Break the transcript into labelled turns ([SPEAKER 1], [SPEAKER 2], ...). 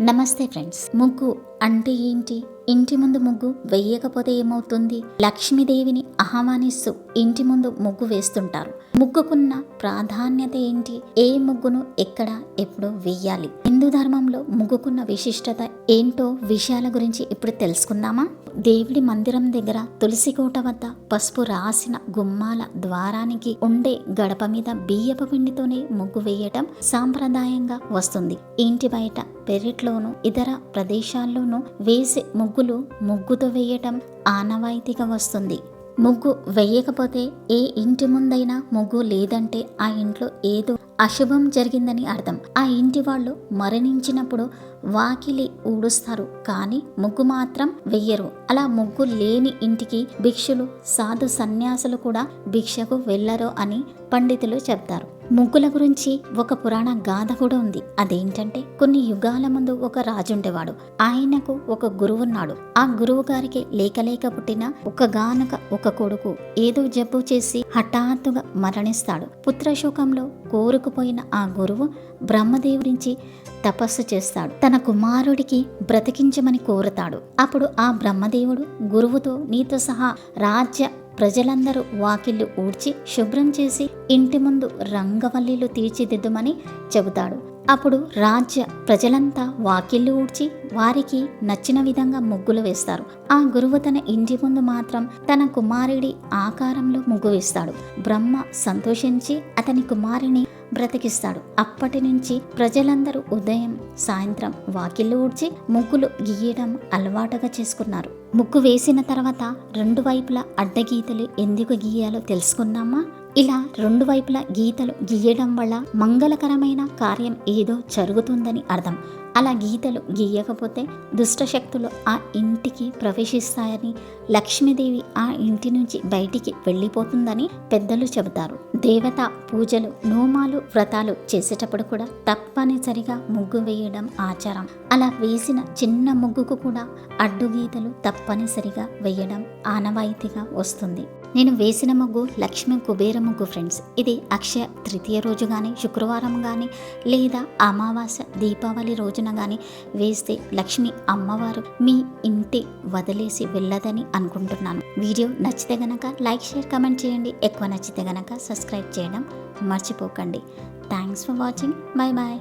[SPEAKER 1] నమస్తే ఫ్రెండ్స్. ముగ్గు అంటే ఏంటి? ఇంటి ముందు ముగ్గు వేయకపోతే ఏమవుతుంది? లక్ష్మీదేవిని ఆహ్వానిస్తూ ఇంటి ముందు ముగ్గు వేస్తుంటారు. ముగ్గుకున్న ప్రాధాన్యత ఏంటి? ఏ ముగ్గును ఎక్కడ ఎప్పుడు వెయ్యాలి హిందూ ధర్మంలో ముగ్గుకున్న విశిష్టత ఏంటో విషయాల గురించి ఇప్పుడు తెలుసుకుందామా? దేవుడి మందిరం దగ్గర తులసి కోట వద్ద పసుపు రాసిన గుమ్మాల ద్వారానికి ఉండే గడప మీద బియ్యపు పిండితోనే ముగ్గు వేయటం సాంప్రదాయంగా వస్తుంది. ఇంటి బయట పెరట్లోను ఇతర ప్రదేశాల్లోనూ వేసే ముగ్గులు ముగ్గుతో వేయటం ఆనవాయితీగా వస్తుంది. ముగ్గు వేయకపోతే ఏ ఇంటి ముందైనా ముగ్గు లేదంటే ఆ ఇంట్లో ఏదో అశుభం జరిగిందని అర్థం. ఆ ఇంటి వాళ్ళు మరణించినప్పుడు వాకిలి ఊడుస్తారు. కానీ ముగ్గు మాత్రం వెయ్యరు. అలా ముగ్గు లేని ఇంటికి భిక్షులు సాధు సన్యాసులు కూడా భిక్షకు వెళ్ళరు అని పండితులు చెప్తారు. ముగ్గుల గురించి ఒక పురాణ గాథ కూడా ఉంది. అదేంటంటే కొన్ని యుగాల ముందు ఒక రాజుండేవాడు. ఆయనకు ఒక గురువున్నాడు. ఆ గురువు గారికి లేకలేక పుట్టిన ఒక గానక ఒక కొడుకు ఏదో జబ్బు చేసి హఠాత్తుగా మరణిస్తాడు. పుత్రశోకంలో కోరుకుపోయిన ఆ గురువు బ్రహ్మదేవుడించి తపస్సు చేస్తాడు. తన కుమారుడికి బ్రతికించమని కోరుతాడు. అప్పుడు ఆ బ్రహ్మదేవుడు గురువుతో నీతో సహా రాజ్య ప్రజలందరూ వాకిళ్ళు ఊడ్చి శుభ్రం చేసి ఇంటి ముందు రంగవల్లిలు తీర్చిదిద్దుమని చెబుతాడు. అప్పుడు రాజ్య ప్రజలంతా వాకిళ్ళు ఊడ్చి వారికి నచ్చిన విధంగా ముగ్గులు వేస్తారు. ఆ గురువు తన ఇంటి ముందు మాత్రం తన కుమారుడి ఆకారంలో ముగ్గు వేస్తాడు. బ్రహ్మ సంతోషించి అతని కుమారుని బ్రతికిస్తాడు. అప్పటి నుంచి ప్రజలందరూ ఉదయం సాయంత్రం వాకిళ్ళు ఊడ్చి ముగ్గులు గీయడం అలవాటుగా చేసుకున్నారు. ముగ్గు వేసిన తర్వాత రెండు వైపులా అడ్డగీతలు ఎందుకు గీయాలో తెలుసుకున్నామా ఇలా రెండు వైపులా గీతలు గీయడం వల్ల మంగళకరమైన కార్యం ఏదో జరుగుతుందని అర్థం. అలా గీతలు గీయకపోతే దుష్టశక్తులు ఆ ఇంటికి ప్రవేశిస్తాయని లక్ష్మీదేవి ఆ ఇంటి నుంచి బయటికి వెళ్ళిపోతుందని పెద్దలు చెబుతారు. దేవత పూజలు నోమాలు వ్రతాలు చేసేటప్పుడు కూడా తప్పనిసరిగా ముగ్గు వేయడం ఆచారం. అలా వేసిన చిన్న ముగ్గుకు కూడా అడ్డు గీతలు తప్పనిసరిగా వేయడం ఆనవాయితీగా వస్తుంది. నేను వేసిన ముగ్గు లక్ష్మీ కుబేర ముగ్గు ఫ్రెండ్స్ ఇది అక్షయ తృతీయ రోజు కానీ శుక్రవారం కానీ లేదా అమావాస్య దీపావళి రోజున కానీ వేస్తే లక్ష్మి అమ్మవారు మీ ఇంటి వదిలేసి వెళ్ళదని అనుకుంటున్నాను. వీడియో నచ్చితే గనక లైక్ షేర్ కమెంట్ చేయండి. ఎక్కువ నచ్చితే గనక సబ్స్క్రైబ్ చేయడం మర్చిపోకండి. Thanks for watching bye bye